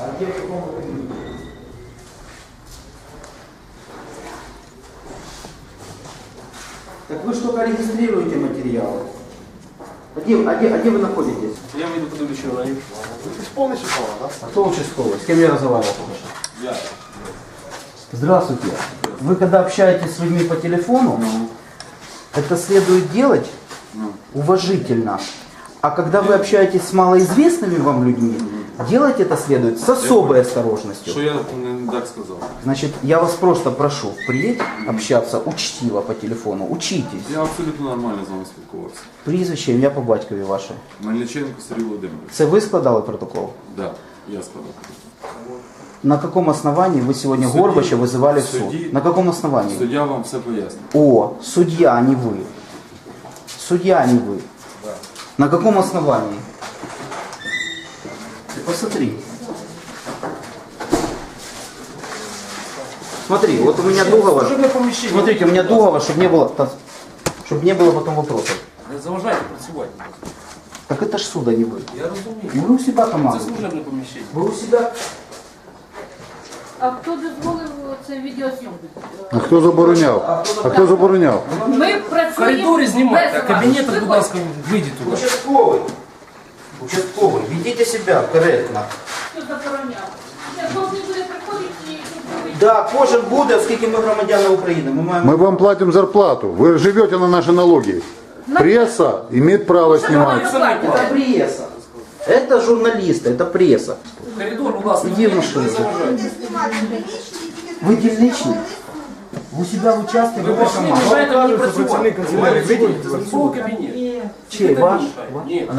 А где в каком кабинете? Так вы только регистрируете материалы. А где, а где, а где вы находитесь? Я выйду подивлюсь, що вона. А кто участковый? С кем я разговаривал? Я. Здравствуйте. Вы когда общаетесь с людьми по телефону, это следует делать уважительно. А когда вы общаетесь с малоизвестными вам людьми, делать это следует с особой осторожностью. Що я не так сказав? Значит, я вас просто прошу впредь общаться учтиво по телефону. Учитесь. Я абсолютно нормально з вами спілкувався. Прізвище, ім'я по батькові ваше. Мельниченко Сергій Володимирович. Це ви складали протокол? Да, я сказав. На каком основании вы сегодня Судьи- Горбача вызывали в суд? судьи- На каком основании? Суддя вам все пояснив. О, судья, а не вы. Судья, а не вы. На каком основании? Ты посмотри. Смотри, вот у меня Дугова. Смотрите, у меня Дугова, чтобы не было, чтобы не было потом вопросов. Заважайте працювати. Так это ж суда не вы. Я розумію. И вы у себя Це команда. служебне поміщення. Вы у себя А хто дозволив це відеозйомку? А хто забороняв? А хто забороняв? Ми В працюємо коридорі знімайте, а без вас. кабінет, Ви будь ласка, вийдіть туди. Участковый. Участковый. Ведите себя корректно. Хто забороняв? Я должен буде приходити і щоб ви- Да, кожен буде, оскільки ми громадяни України. Ми маємо Мы вам платим зарплату. Вы живете на наши налоги. Пресса имеет право снимать. Это пресса. Это журналисты, это пресса. В коридор, будь ласка, Иди в машину. не заважайте. Вы дільничний? У себя в участке Ви в пошли, команді. мешаєте мені працювати. Свого кабінет. Чей, ваш? Ні.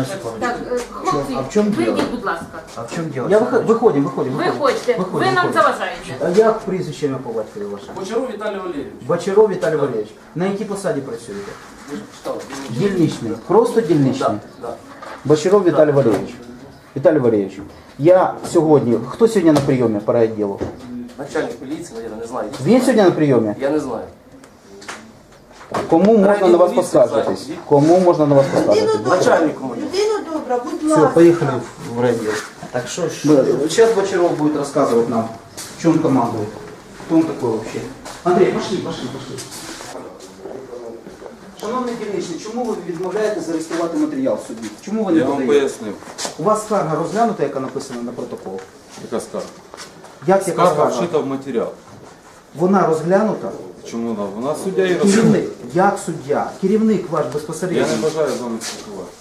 Так, е, хлопці, А в чому діло? вийдіть, будь ласка. А в чем дело? Я выход... Выходим, выходим. Виходьте, ви нам заважаєте. А як прізвище ім'я по батькові ваше? Бочаров Віталій Валерійович. Бочаров Віталій Валерійович. На якій посаді працюєте? Ви ж читали. Дільничний. Просто дільничний. Да. Бочаров Віталій Валерійович. Віталій Валерійович, я сьогодні, хто сьогодні на прийомі по райвідділу? Начальник поліції, наверное, не знаю. Він сьогодні на прийомі? Я не знаю. Кому можна на вас поскаржитись? Кому можна на вас поскаржитись? Начальнику мені. Людина добра, будь Все, ласка. поехали в райвідділ. Так что Сейчас Бочаров будет рассказывать нам, что он командует. Кто он такой вообще? Андрей, пошли, пошли, пошли. Шановний дільничний, чому ви відмовляєте зареєструвати матеріал в суді? Чому ви не Я вам подаєте? пояснив, У вас скарга розглянута, яка написана на протокол? яка скарга. Як яка Скарга скарга? вшита в матеріал. Вона розглянута? Чому вона? Вона суддя і. Керівник, як суддя, керівник ваш Я безпосередньо. не бажаю з вами спілкуватися.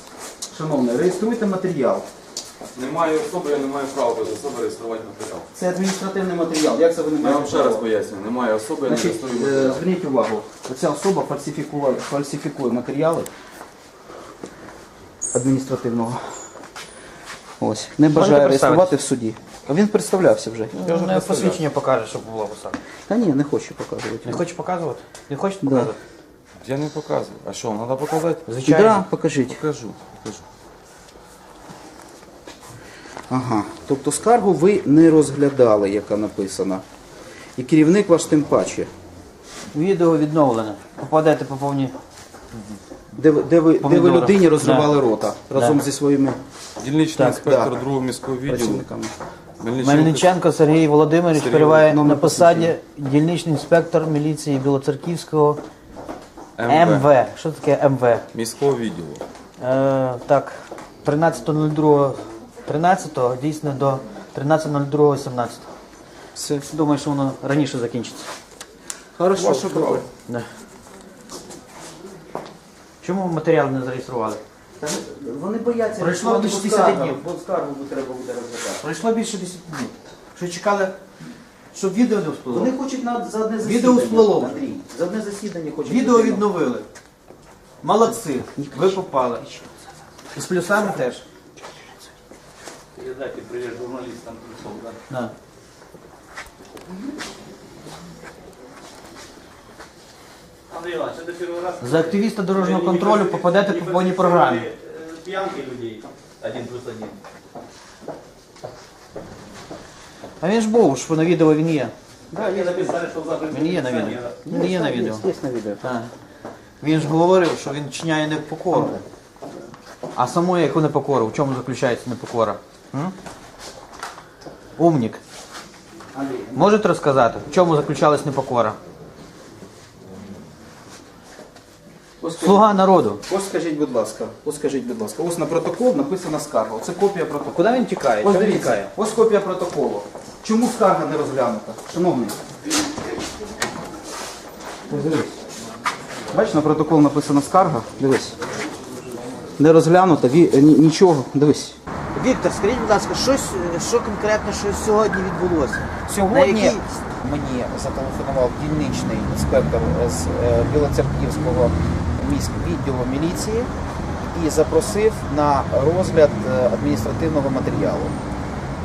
Шановний, реєструйте матеріал. Немає особи, я не маю права без особи реєструвати матеріал. Це адміністративний матеріал. Як це ви не Я маєте вам ще раз пояснюю, немає особи, я не Значить, реєструю е, матеріал. зверніть увагу, оця особа фальсифікує, фальсифікує матеріали адміністративного. Ось, не бажає реєструвати в суді. А він представлявся вже. Я вже посвідчення покаже, щоб було посадка. Та ні, не хочу показувати. Не хочеш показувати? Не хочеш Да. показувати? Я не показую. А що, треба показати? Звичайно. Да, покажіть. Покажу, покажу. Ага. Тобто скаргу ви не розглядали, яка написана. І керівник ваш тим паче. Відео відновлене. Попадете по повній. Де, ви- де, ви, де ви людині розривали рота разом Да. зі своїми Дільничний інспектор да. другого міського відділу. працівниками. Мельниченко Сергій Володимирович Сергій перебуває на посаді дільничний інспектор міліції Білоцерківського МВ. Що таке МВ? Міського відділу. Е, так, 13.02. 13 дійсно до 13.02.17. Все. Думаю, що воно раніше закінчиться. Хорошо. Ваше право. Да. Чому матеріал не зареєстрували? Та Вони бояться Пройшло реєструвати, більше бо 10 скарга- днів. Бо скаргу треба буде розглядати. Пройшло більше 10 днів. Що чекали, щоб відео не всплило? Вони хочуть на, за одне засідання. Відео всплило. Андрій, за одне засідання хочуть. Відео людину. відновили. Молодці. Ви попали. І з плюсами теж. Передайте привіт журналістам прийшов, да. Да. Андрій Іванович, це перший раз. За активіста дорожнього контролю попадете по повній програмі. П'янки людей. Один плюс один. А він ж був, що на відео він є. Да, мені написали, що завтра Він є на відео. Він є на відео. Є на відео. Так. Він ж говорив, що він чиняє непокору. А самої яку непокору? В чому заключається непокора? Умник. Можете розказати, в чому заключалась непокора? Ось скажіть- Слуга народу. Ось скажіть, будь ласка, ось скажіть, будь ласка, ось на протокол написана скарга. Це копія протоколу. Куди він тікає? Ось дивіться, тікає? ось копія протоколу. Чому скарга не розглянута? Шановний. Ось дивись. Бачиш, на протокол написана скарга. Дивись. Не розглянута, ві- ні- нічого. Дивись. Віктор, скажіть, будь ласка, щось, що конкретно що сьогодні відбулося? Сьогодні На якій- мені зателефонував дільничний інспектор з е, Білоцерківського відділу міліції і запросив на розгляд е, адміністративного матеріалу.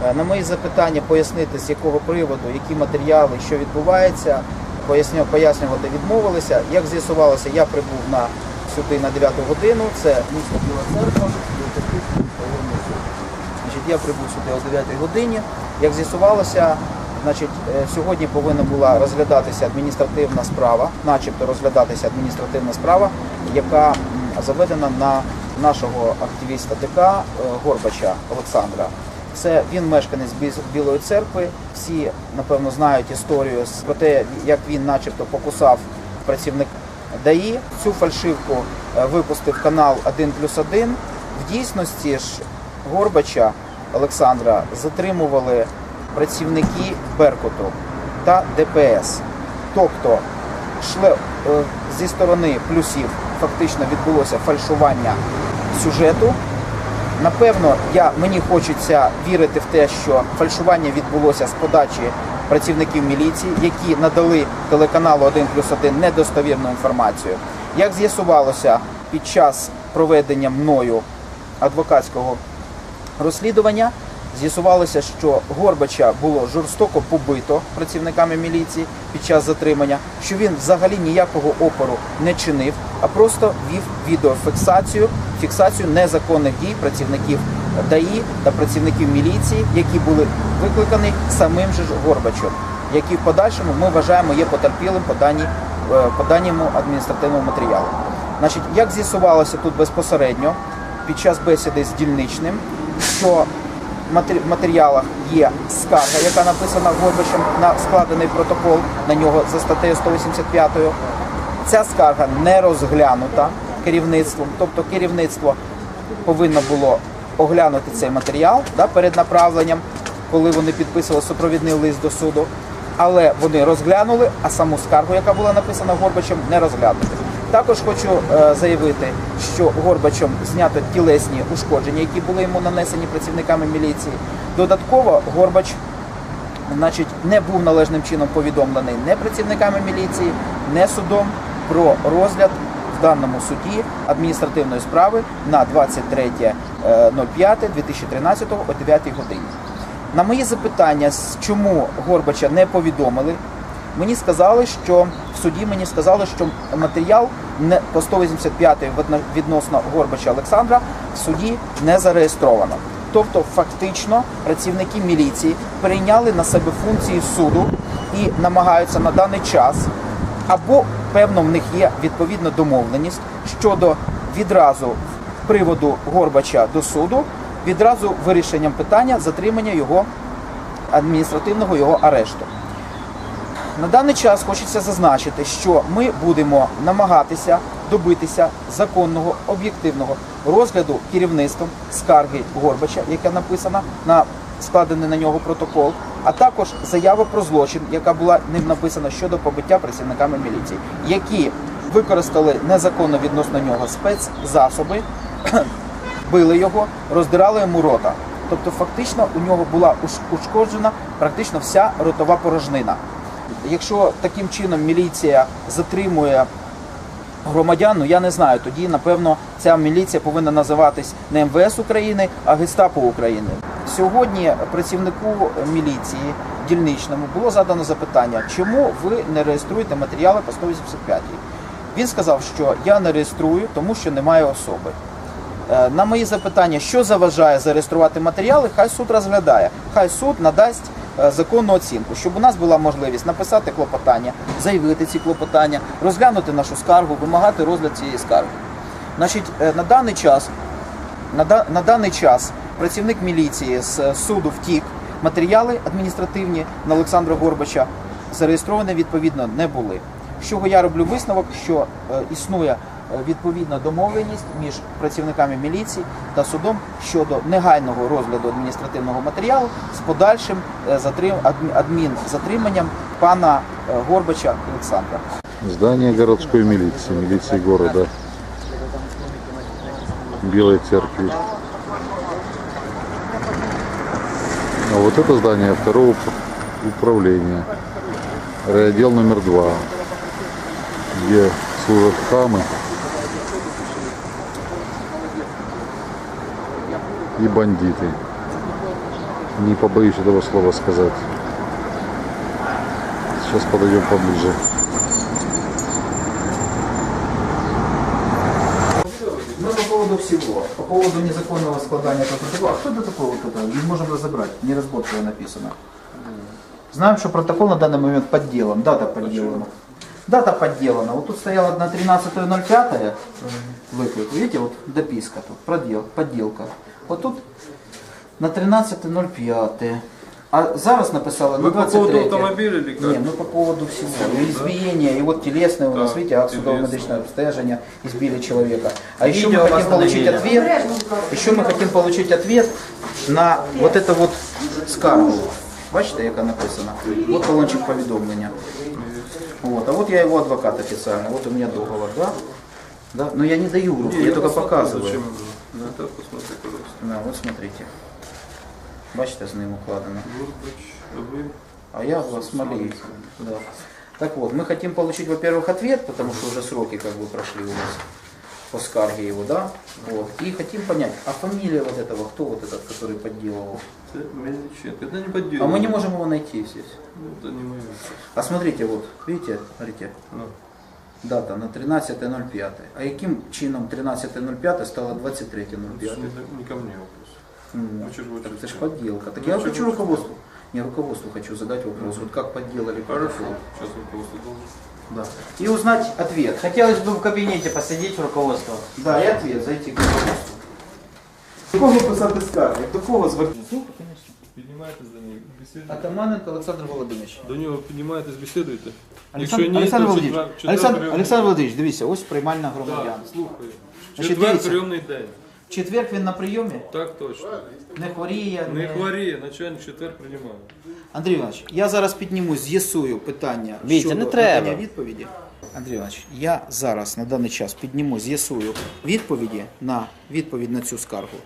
Е, На мої запитання пояснити, з якого приводу, які матеріали, що відбувається, поясню- пояснювати відмовилися. Як з'ясувалося, я прибув на сюди на 9 годину. Це місто Біла Церква. Значить, я прибув сюди о 9 годині. Як з'ясувалося, значить, е, сьогодні повинна була розглядатися адміністративна справа, начебто розглядатися адміністративна справа, яка заведена на нашого активіста ДК е, Горбача Олександра. Це він мешканець Білої церкви. Всі напевно знають історію про те, як він, начебто, покусав працівник ДАІ. Цю фальшивку е, випустив канал 1 плюс 1. В дійсності ж Горбача Олександра затримували працівники Беркуту та ДПС. Тобто шле, е, зі сторони плюсів фактично відбулося фальшування сюжету. Напевно, я, мені хочеться вірити в те, що фальшування відбулося з подачі працівників міліції, які надали телеканалу 1 плюс 1 недостовірну інформацію. Як з'ясувалося під час проведення мною адвокатського розслідування, з'ясувалося, що Горбача було жорстоко побито працівниками міліції під час затримання, що він взагалі ніякого опору не чинив, а просто вів відеофіксацію, фіксацію незаконних дій працівників ДАІ та працівників міліції, які були викликані самим же Горбачем, які в подальшому ми вважаємо є потерпілим по даній е, по даному адміністративному матеріалу. Значить, як з'ясувалося тут безпосередньо під час бесіди з дільничним, що матеріалах є скарга, яка написана Горбачем на складений протокол на нього за статтею 185. Ця скарга не розглянута керівництвом, тобто керівництво повинно було оглянути цей матеріал да, перед направленням, коли вони підписували супровідний лист до суду. Але вони розглянули, а саму скаргу, яка була написана Горбачем, не розглянули. Також хочу е, заявити, що Горбачем знято тілесні ушкодження, які були йому нанесені працівниками міліції. Додатково Горбач значить, не був належним чином повідомлений не працівниками міліції, не судом про розгляд в даному суді адміністративної справи на 23.05.2013 о 9 годині. На мої запитання, чому Горбача не повідомили, мені сказали, що в суді мені сказали, що матеріал не по 185 відно- відносно Горбача Олександра в суді не зареєстровано. Тобто, фактично, працівники міліції перейняли на себе функції суду і намагаються на даний час, або певно в них є відповідна домовленість щодо відразу приводу Горбача до суду, відразу вирішенням питання затримання його адміністративного його арешту. На даний час хочеться зазначити, що ми будемо намагатися добитися законного об'єктивного розгляду керівництвом скарги Горбача, яка написана на складений на нього протокол, а також заява про злочин, яка була ним написана щодо побиття працівниками міліції, які використали незаконно відносно нього спецзасоби, били його, роздирали йому рота. Тобто, фактично, у нього була ушкоджена практично вся ротова порожнина. Якщо таким чином міліція затримує громадян, ну я не знаю, тоді напевно ця міліція повинна називатись не МВС України, а Гестапо України. Сьогодні працівнику міліції дільничному було задано запитання, чому ви не реєструєте матеріали по 185 Він сказав, що я не реєструю, тому що немає особи. Е, На мої запитання, що заважає зареєструвати матеріали, хай суд розглядає. Хай суд надасть законну оцінку, щоб у нас була можливість написати клопотання, заявити ці клопотання, розглянути нашу скаргу, вимагати розгляд цієї скарги. Значить, е, на даний час На, да- на даний час працівник міліції з е, суду втік. Матеріали адміністративні на Олександра Горбача зареєстровані відповідно не були. З чого я роблю висновок, що е, існує е, відповідна домовленість між працівниками міліції та судом щодо негайного розгляду адміністративного матеріалу з подальшим е, затрим, адмінзатриманням пана е, Горбача Олександра. Здание городской милиции, милиции города. Белой церкви. А вот это здание второго уп- управления. Райотдел номер два. Где служат хамы и бандиты. Не побоюсь этого слова сказать. Сейчас подойдем поближе. Ну, по поводу всего. По поводу незаконного складания протокола. А кто это такой вот это? Не можем разобрать. Неразборчиво написано. Знаем, что протокол на данный момент подделан. Дата подделана. Дата подделана. Вот тут стояла на 13.05 выклик. Видите, вот дописка тут. Продел, подделка. Вот тут на 13.05. А зараз написала на Вы по 23 поводу автомобиля или как? Не, ну по поводу всего. И избиения, и вот телесное у нас, видите, акт судово телесное. медичное обстежение, избили человека. А еще Видео мы хотим получить ответ, еще мы хотим получить ответ на вот это вот скаргу. Бачите, яка написано? Вот талончик повідомлення. Вот. А вот я его адвокат официально. Вот у меня договор, да? Да? Но я не даю руку, я, только показываю. Зачем? Ну, это посмотри, пожалуйста. Да, вот смотрите. Бачите, з ним укладено. А вы? А я вас молю. Да. Так вот, мы хотим получить, во-первых, ответ, потому что уже сроки как бы прошли у нас по скарге его, да? Вот. И хотим понять, а фамилия вот этого, кто вот этот, который подделывал? Это Мельниченко. Это не подделал. А мы не можем его найти здесь. Ну, Это не мое. А смотрите, вот, видите, смотрите, Ну. Дата на 13.05. А яким чином 13.05 стало 23.05? Это не ко мне вопрос. Ну, же так это ж сказать? подделка. Так Ну, я хочу руководству. Не руководству хочу задать вопрос. Вот как подделали Хорошо. Сейчас руководство должен. Да. И узнать ответ. Хотелось бы в кабинете посидеть в руководство. Да, и ответ зайти к руководству. Кого писати скарги? До кого звернутися? Піднімаєтесь до нього, бесідуєте. Атаманенко Олександр Володимирович. До нього піднімаєтесь, бесідуєте. Олександр, Якщо ні, Олександр то Володимирович, четвер- Олександр, прийомний Олександр. Володимирович, дивіться, ось приймальна громадян. Так, слухаю. Значить, Четвер дивіться. прийомний день. В четвер він на прийомі, Так точно. не хворіє. Не хворіє, начальник четвер приймає. Андрій Іванович, я зараз піднімусь, з'ясую питання Вітя, щодо не треба. надання відповіді. Андрій Іванович, я зараз на даний час підніму, з'ясую відповіді на відповідь на цю скаргу.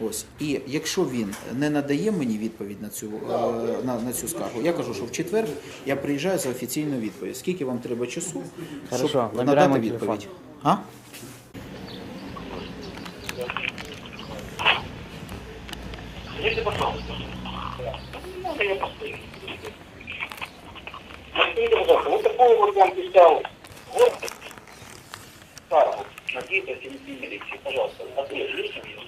Ось. І якщо він не надає мені відповідь на цю, е, на, на цю скаргу, я кажу, що в четвер я приїжджаю за офіційною відповідь. Скільки вам треба часу, Хорошо, щоб надати телефон. відповідь? А? Пожалуйста. Можно я постою? Скажите, пожалуйста, вот такой вот вам писал вот Сарву на деятельность милиции, пожалуйста, ответ у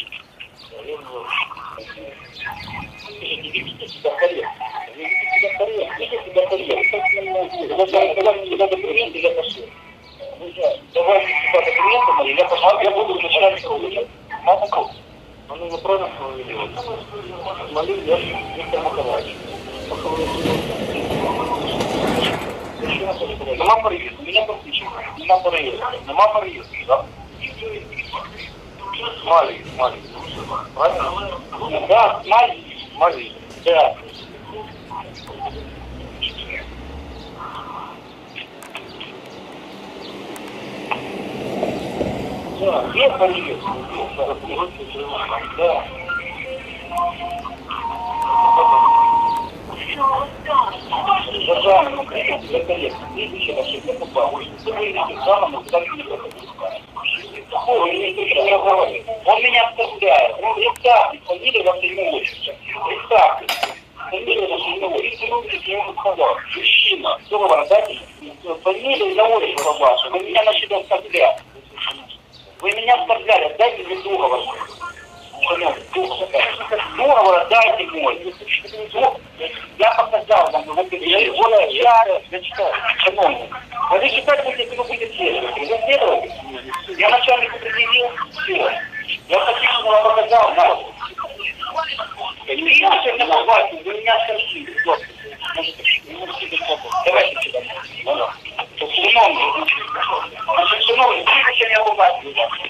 Нема переїзду, мене посвідчено. Нема переїзду. Нема переїзду, так? Малий, малий. Правильно? Да, малий, малий. Да. Да, є переїзд. Да. Державному комитету за коллекцию следующее ваше покупал. Вы видите, самому стабильному Он не разговаривает. Он меня оскорбляет. Он представьте, фамилия вашего имя отчества. Представьте. Фамилия вашего имя отчества. Я ему сказал, мужчина, дайте фамилию и на отчество ваше. Вы меня начали оскорблять. Вы меня оскорбляли, дайте мне договор. Договор дайте мой. Я показал вам его перечисление. Вот я, я читаю. Шановні, а ви читати будете, если вы будете следовать. Вы следовать? Я начальнику предъявил, все. Я хочу, вам показал, на. Приехали на власть, вы меня скажите, хлопцы. Может, вы можете без фото. Давайте сюда. Ладно. То шановні, значить, шановні, прізвище не власть, будь ласка.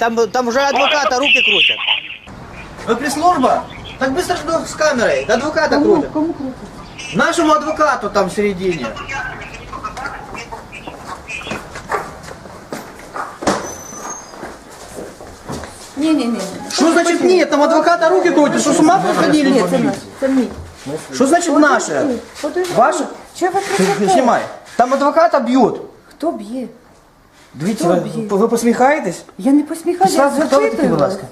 там, там уже адвоката руки крутят. Вы пресс-служба? Так быстро что с камерой. Адвоката крутят. Кому крутить? Нашему адвокату там в середине. Ні-ні-ні. Что значит нет? Там адвоката руки крутят. Что с ума посходили? Ні, це наш, це мій. Что значит наше? Подожди. Ваше? Чого ви Ты кричите? Снимай. Там адвоката бьют. Хто б'є? Дивіться, Хто ви, б'є? ви посміхаєтесь? Я не посміхаюся, я Представте, хто ви такі, запитую будь вас. ласка?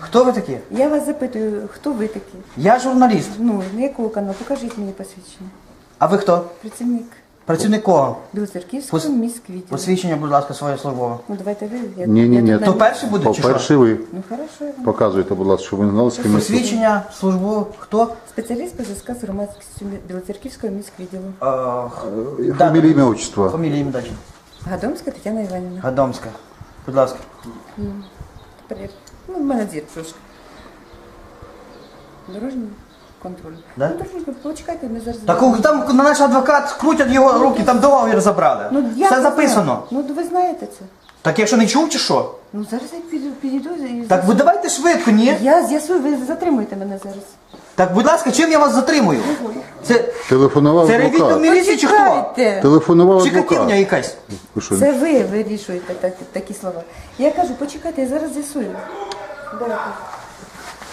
Хто ви такі? Я вас запитую, хто ви такі? Я журналіст. Ну, на якого каналу? Покажіть мені посвідчення. А ви хто? Працівник Працівник кого? Білоцерківського Пос- міськвідділу. Посвідчення, будь ласка, своє службове. Ну, давайте ви. Я, Ні, ні, я ні. тут Хто на- перший буде чи що? По-перше, ви Ну, хорошо. я вам. показуєте, будь ласка, щоб ви знали, з ким ми спілкуємося. Посвідчення, службу, хто? Спеціаліст по зв'язку з громадськістю Білоцерківського міськвідділу. Е, Фамілія, ім'я, отчество. Фамілія, ім'я, дачі. Гадомська Тетяна Іванівна. Гадомська. Будь ласка. Тепер я- ну, в мене зір трошки. Дорожній контроль. Да? Ну, дорожній, почекайте, ми зараз... Так у- там на наш адвокат крутять його руки, там договір забрали. Ну, я Все не записано. знаю. Ну, ви знаєте це. Так якщо не чув чи що? Ну, зараз я піду, підійду і... Так ви давайте швидко, ні? Я з'ясую, ви затримуєте мене зараз. Так, будь ласка, чим я вас затримую? Це, Телефонував це ревітна адвокат. міліції чи хто? Почекайте. Телефонував Чи катівня адвокат. якась? Ви що, Це ви вирішуєте так, такі слова. Я кажу, почекайте, я зараз з'ясую. Давайте.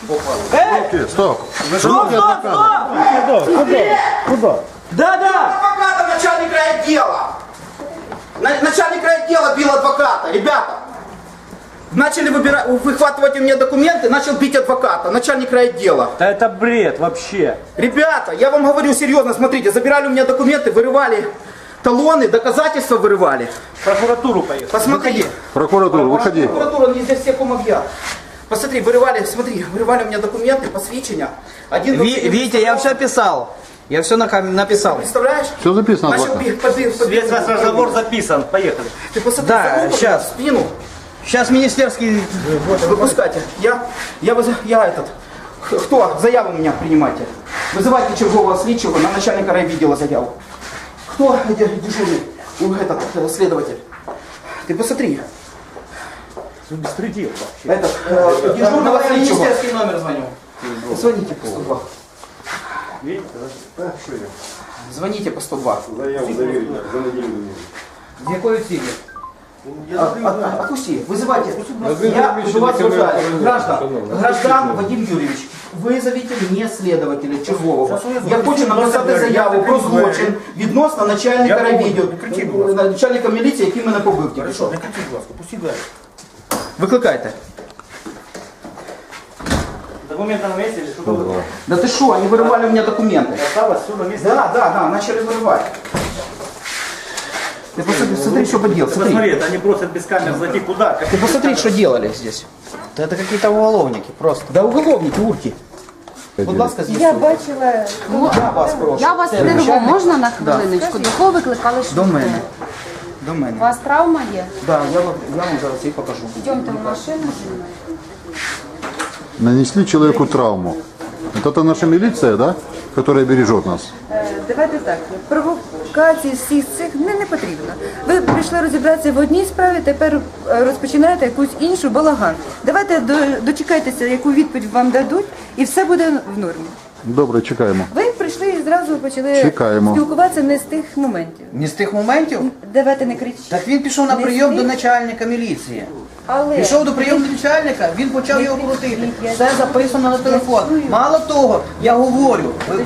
Окей, Стоп. Стоп, стоп, стоп! Куда? Да, да! Адвоката начальник райотдела. На- Начальник райотдела бил адвоката. Ребята, начали выбирать, выхватывать у меня документы, начал бить адвоката, начальник райотдела. Да это бред вообще. Ребята, я вам говорю серьезно, смотрите, забирали у меня документы, вырывали талоны, доказательства вырывали. В прокуратуру поехал. Посмотри. Прокуратура, виходи. Прокуратура не здесь все кумовья. Посмотри, вырывали, смотри, вырывали у меня документы, посвящения. Один Ви- Витя, я все писал. Я все на кам- написал. Представляешь? Все записано, Начал бить, побил, побил. Весь ваш разговор записан. Поехали. Ты посмотри, Да, в спину. Сейчас министерский... Вот, выпускайте. Я, я, выз- я этот, х- кто? Заяву у меня принимайте. Вызывайте чергового слідчого на начальника райвідділа заяву. Кто эти дежурный? У, Этот, э, следователь. Ты посмотри. Беспредел вообще. Этот, э, дежурного Давай я слідчого. министерский номер звоню. Звоните по 102. Видите? Звоните по 102. З якою цілі? А, а, а, Отпусти, вызывайте. Я у вас вызываю. Граждан, граждан Вадим Юрьевич, вызовите мне следователя чергового. Я хочу написати заяву про злочин відносно начальника райвідділу, начальника міліції, який мене побив. тільки що. Викликайте. Документы на месте или что было? Да ты что, они вырывали у меня документы. Осталось все на месте. Да, да, да, начали вырывать. Ты посмотри, смотри, что поделал, Ты смотри. посмотри, это они бросят без камер зайти куда? Как Ты посмотри, что делали здесь. Да это какие-то уголовники просто. Да уголовники, урки. Будь ласка, Я з'ясуйте. бачила... Я вас прошу. Я вас Це перерву, начальник- можна на хвилиночку? До кого викликали До швидку? мене. До У мене. вас травма є? Да, я вам, я вам зараз її покажу. Йдемте в машину зі мною. Нанесли человеку травму. Вот это наша милиция, да? Которая бережет нас. Е, Давайте так, провокації всіх цих не, не потрібно. Ви прийшли розібратися в одній справі, тепер е, розпочинаєте якусь іншу балаган. Давайте до- дочекайтеся, яку відповідь вам дадуть, і все буде в нормі. Добре, чекаємо. Ви прийшли і зразу почали Чекаємо. спілкуватися не з тих моментів. Не з тих моментів? Давайте не кричіть. Так він пішов на Не прийом до начальника міліції. Але Пішов до прийому начальника, він почав Не його крутити. я Все записано на телефон. Мало того, я говорю. Ви,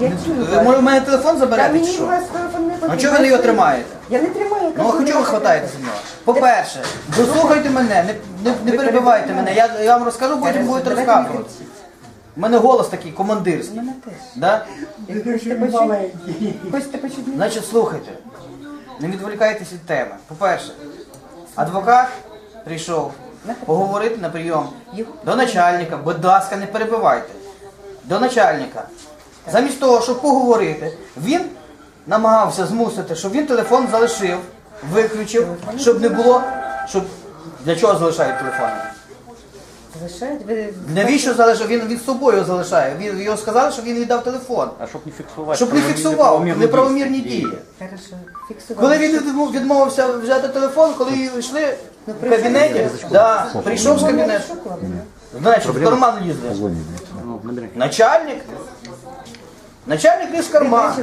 Подождіть, я чую ви може, у мене телефон Та заберете чи мені що? у вас телефон не А чого ви його тримаєте? Я не тримаю. я Ну а кажу, чого ви не хватаєте за нього? По-перше, дослухайте мене, не, не, не перебивайте мене. Я, я вам розкажу, потім будете давайте не розказувати. кричіть. У мене голос такий командирський. Мене теж. Да? Хочете почути? Хочете почути? Значить, слухайте, не відволікайтесь від теми. По-перше, адвокат прийшов поговорити на прийом до начальника, будь ласка, не перебивайте. До начальника. Замість того, щоб поговорити, він намагався змусити, щоб він телефон залишив, виключив, щоб не було. Щоб... Для чого залишають телефон? Залишають? Ви... Навіщо залишив? Він від собою залишає. Він його сказали, що він віддав телефон. А щоб не фіксувати. Щоб не фіксував неправомірні дії. Хорошо. Коли він відмов- відмовився взяти телефон, коли йшли Ну, в кабінеті, да, прийшов з кабінету. Значить, в карман лізли. Начальник. Начальник ліз карман.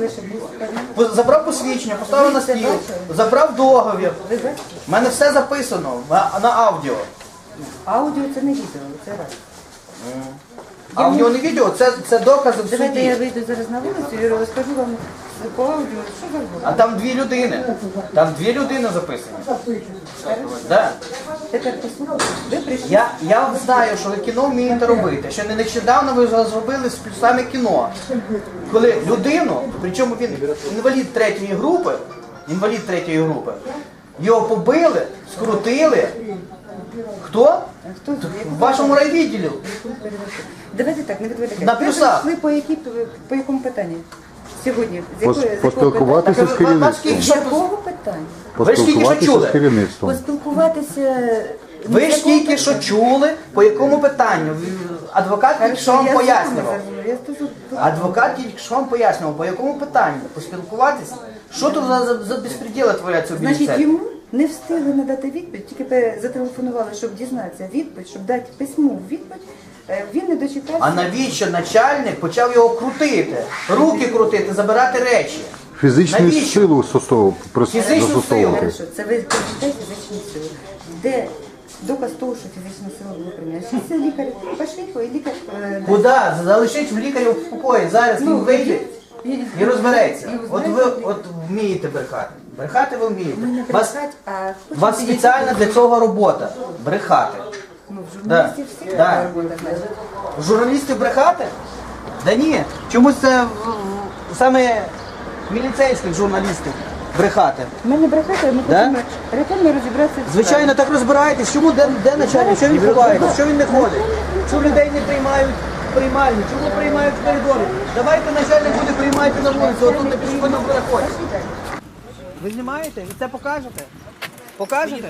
Забрав посвідчення, поставив на стіл, забрав договір. У мене все записано на, аудіо. Аудіо це не відео, це раз. Аудіо не відео, це, це докази в Давайте я вийду зараз на вулицю і розкажу вам А там дві людини. Там дві людини записані. Да. Ви. Я, я знаю, що ви кіно вмієте робити. Ще не нещодавно ви зробили плюсами кіно. Коли людину, причому він інвалід третьої групи, інвалід третьої групи, його побили, скрутили. Хто? Хто В вашому райвідділі. Давайте так, не відволікайте. На Ви плюсах. прийшли по, які, по якому питанню? Сьогодні? З якої- з якого поспілкуватися з керівництвом. питання? З якого питання? Ви ж тільки що Поспілкуватися чули. з керівництвом. Поспілкуватися... Ви ж тільки що чули, по якому питанню. Адвокат тільки що вам пояснював. Адвокат тільки що вам пояснював, по якому питанню поспілкуватися. Що тут за, за, за безпреділи творяться в Значить, йому не встигли надати відповідь, тільки пе- зателефонували, щоб дізнатися відповідь, щоб дати письмову відповідь. Е, Він не дочекався. А навіщо начальник почав його крутити, руки крутити, забирати речі? Фізичну Навіщо? силу застосовувати. Хорошо, це ви прочитайте фізичну силу. Де доказ того, що фізична сила була приміняна? Це лікар. Пошли, і лікар. е, Куди? Залишіть в лікаря в спокої. Зараз він вийде і- розбереться. і От ви от вмієте брехати. Брехати ви вмієте. Вас, а у вас спеціальна для цього робота. Брехати. Да. журналістів всі Да. робота. Журналістів брехати? Да ні. Чомусь це саме міліцейських журналістів брехати. Ми не брехати, ми Да? хочемо ретельно розібратися в Звичайно, так розбираєтесь. Чому де, де начальник? Що він ховається? Що він не ходить? Чому людей не приймають в приймальні? Чому приймають в коридорі? Давайте начальник буде приймати на вулиці, отут на пішохідному переході. Ви знімаєте? Ви це покажете? Покажете?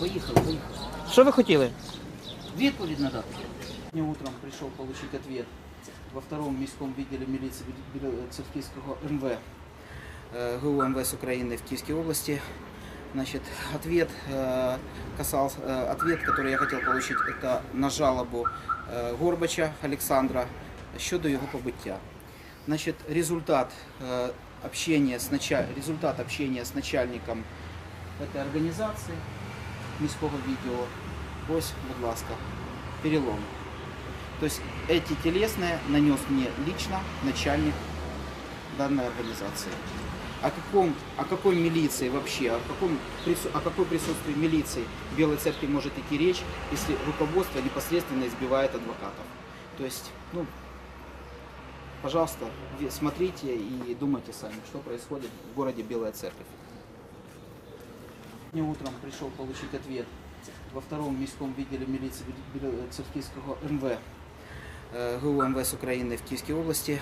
Поїхали, поїхали. Що ви хотіли? Відповідь надати. Сегодня утром пришел получить ответ во втором міському відділі міліції Церківського МВ э, ГУ МВС Украины в Киевской области. Значит, ответ э, касался, э, ответ, который я хотел получить, это на жалобу э, Горбача Александра щодо його побиття. Значит, результат э, общения с началь... результат общения с начальником этой организации міського відділу. Ось, будь ласка, перелом. То есть эти телесные нанес мне лично начальник данной организации. О, каком, о какой милиции вообще, о, каком, прису- о какой присутствии милиции в Белой Церкви может идти речь, если руководство непосредственно избивает адвокатов. То есть, ну, пожалуйста, ви- смотрите и думайте сами, что происходит в городе Белая Церковь. Сегодня утром пришел получить ответ во втором міському відділі міліції Церківського МВ э, ГУ МВС Украины в Киевской области.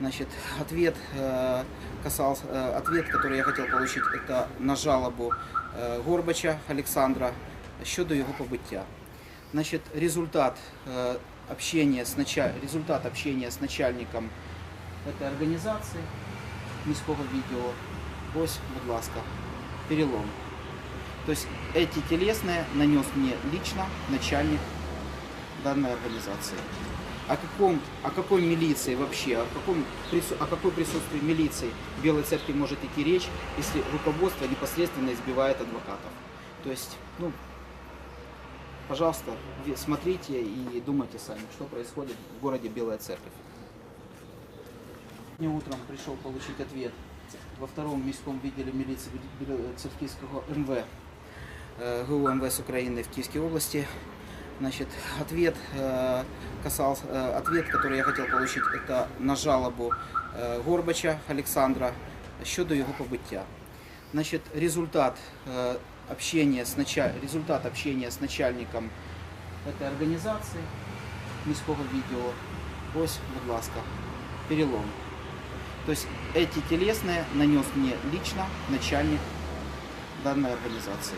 Значит, ответ э, касался, э, ответ, который я хотел получить, это на жалобу э, Горбача Александра щодо його побиття. Значит, результат э, общения с началь... результат общения с начальником этой организации міського відділу. Ось, будь ласка, перелом. То есть эти телесные нанес мне лично начальник данной организации. О, о каком, о какой милиции вообще, о каком, прису- о какой присутствии милиции в Белой Церкви может идти речь, если руководство непосредственно избивает адвокатов. То есть, ну, пожалуйста, ви- смотрите и думайте сами, что происходит в городе Белая Церковь. Сегодня утром пришел получить ответ во втором міському відділі міліції Церківського МВ э, ГУ МВС Украины в Киевской области. Значит, ответ э, касался, э, ответ, который я хотел получить, это на жалобу э, Горбача Александра щодо його побиття. Значит, результат э, общения с началь... результат общения с начальником этой организации міського відділу. Ось, будь ласка, перелом. То есть эти телесные нанес мне лично начальник данной организации.